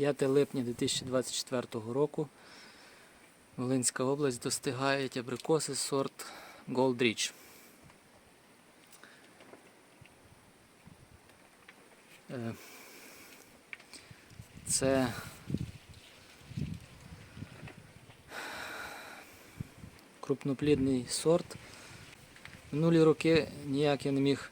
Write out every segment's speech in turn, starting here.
5 липня 2024 року. Волинська область достигають абрикоси сорт Gold Rich. Е, Це крупноплідний сорт. Минулі роки ніяк я не міг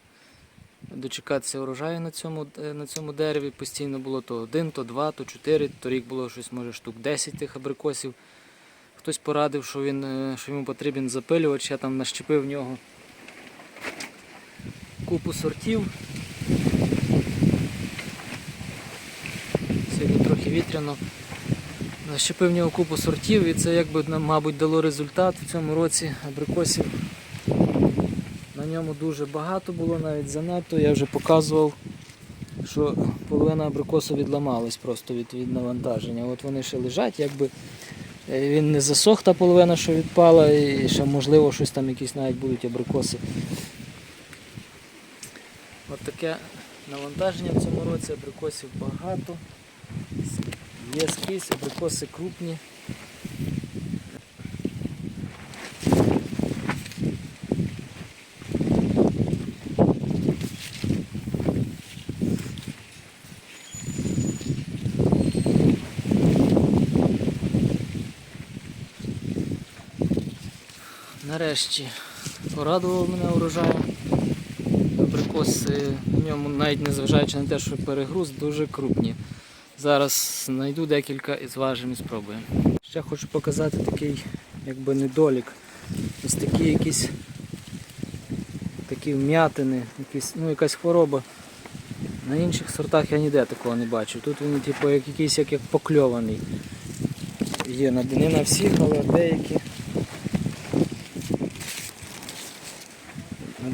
дочекатися урожаю на цьому, е, на цьому дереві. Постійно було то один, то два, то чотири. Торік було щось, може, штук 10 тих абрикосів. Хтось порадив, що, він, е, що йому потрібен запилювач. Я там нащепив в нього купу сортів. Сьогодні трохи вітряно. Нащепив в нього купу сортів і це якби нам, мабуть, дало результат в цьому році абрикосів. Ньому дуже багато було, навіть занадто. Я вже показував, що половина абрикосу відламалась просто від, від навантаження. От вони ще лежать, якби е, він не засох та половина, що відпала, і ще можливо щось там якісь навіть будуть абрикоси. От таке навантаження в цьому році, абрикосів багато. Є скрізь, абрикоси крупні. Нарешті порадував мене урожаєм. Абрикоси в ньому, навіть незважаючи на те, що перегруз, дуже крупні. Зараз знайду декілька і зважимо і спробуємо. Ще хочу показати такий якби недолік. Ось такі якісь такі вм'ятини, якісь, ну, якась хвороба. На інших сортах я ніде такого не бачу. Тут він типу, як якийсь як, як покльований. Є на на всіх, але деякі.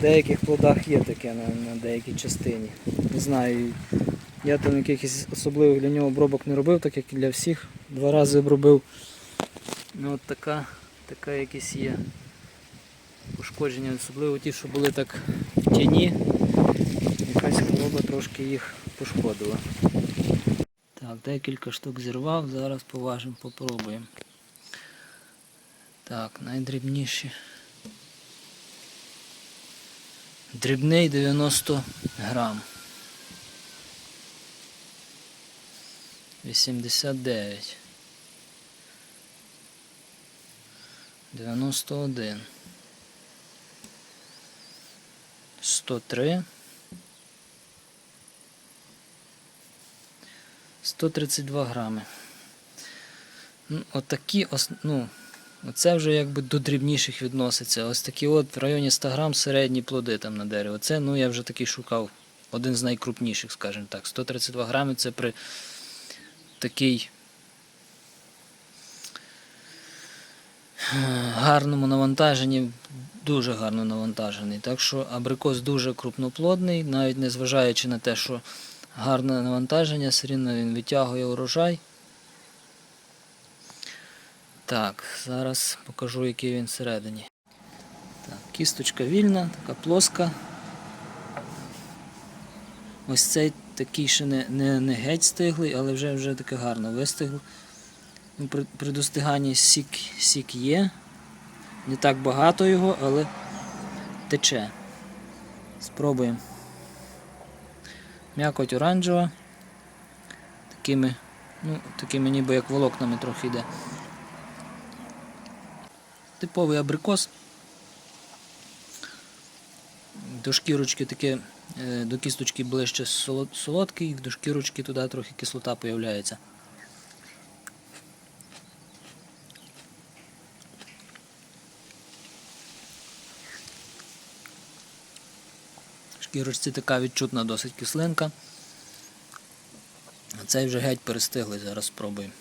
Деяких плодах є таке, на, на деякій частині. Не знаю. Я там якихось особливих для нього обробок не робив, так як і для всіх. Два рази обробив. Ну от така, така якісь є пошкодження, особливо ті, що були так в тіні. Якась хвороба трошки їх пошкодила. Так, декілька штук зірвав, зараз поважимо, попробуємо. Так, найдрібніші. Дрібний 90 грам. 89. 91. 103. 132 грами. Ну, Отакі, ну, оце вже якби до дрібніших відноситься. Ось такі от в районі 100 грам середні плоди там на дереві. Це, ну, я вже такий шукав. Один з найкрупніших, скажімо так. 132 грами це при такий е, гарному навантаженні, дуже гарно навантажений. Так що абрикос дуже крупноплодний, навіть незважаючи на те, що гарне навантаження, все рівно він витягує урожай. Так, зараз покажу, який він всередині. Так, кісточка вільна, така плоска. Ось цей такий ще не, не, не геть стиглий, але вже вже таке гарно вистигло. Ну, При, при достиганні сік, сік є. Не так багато його, але тече. Спробуємо. М'якоть оранжева. Такими, ну, такими ніби як волокнами трохи йде. Типовий абрикос. До шкірочки таке, е, до кісточки ближче солодкий, до шкірочки туди трохи кислота появляється. Шкірочці така відчутна досить кислинка. Цей вже геть перестиглий, зараз спробуємо.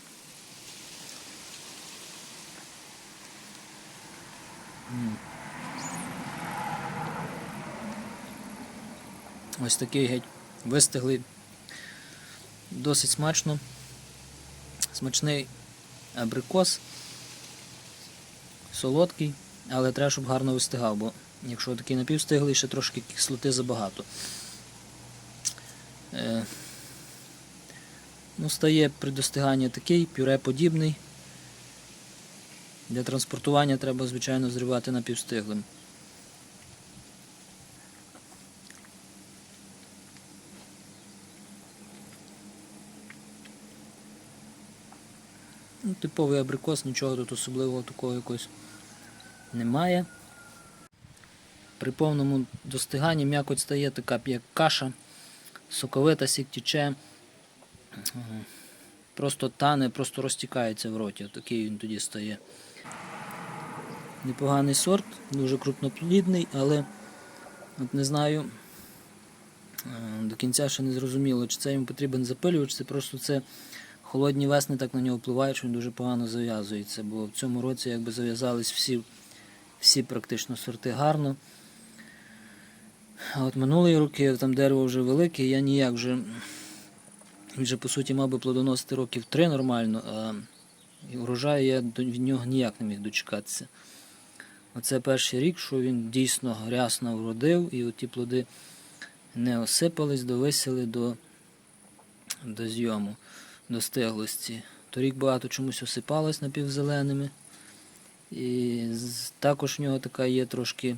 Ось такий геть вистиглий. Досить смачно. Смачний абрикос. Солодкий, але треба, щоб гарно вистигав, бо якщо такий напівстиглий, ще трошки кислоти забагато. Е, Ну, стає при достиганні такий, пюре подібний. Для транспортування треба, звичайно, зривати напівстиглим. Ну, типовий абрикос, нічого тут особливого такого якось немає. При повному достиганні м'якоть стає така, як каша, соковита, сік тіче, просто тане, просто розтікається в роті. Такий він тоді стає. Непоганий сорт, дуже крупноплідний, але от не знаю, е, до кінця ще не зрозуміло, чи це йому потрібен запилювач, це просто це холодні весни так на нього впливають, що він дуже погано зав'язується, бо в цьому році якби зав'язались всі, всі практично сорти гарно. А от минулої роки там дерево вже велике, я ніяк вже. Вже по суті мав би плодоносити років три нормально, а урожаю я від нього ніяк не міг дочекатися. Оце перший рік, що він дійсно рясно вродив, і ті плоди не осипались, довисили до, до зйому, до стиглості. Торік багато чомусь осипалось напівзеленими. І також в нього така є трошки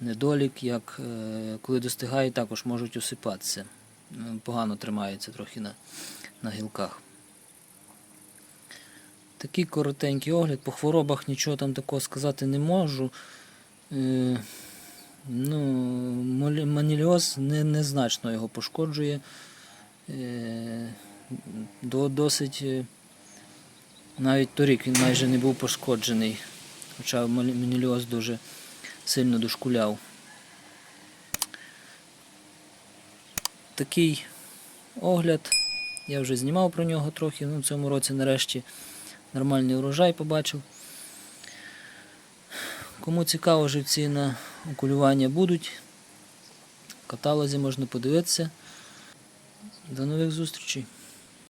недолік, як е, коли достигає, також можуть осипатися. Е, Погано тримаються трохи на, на гілках. Такий коротенький огляд. По хворобах нічого там такого сказати не можу. Е, ну, маніліоз не, незначно його пошкоджує. Е, до, досить е, навіть торік він майже не був пошкоджений, хоча маніліоз дуже сильно дошкуляв. Такий огляд. Я вже знімав про нього трохи. Ну, в цьому році нарешті нормальний урожай побачив. Кому цікаво, живці на окулювання будуть. В каталозі можна подивитися. До нових зустрічей!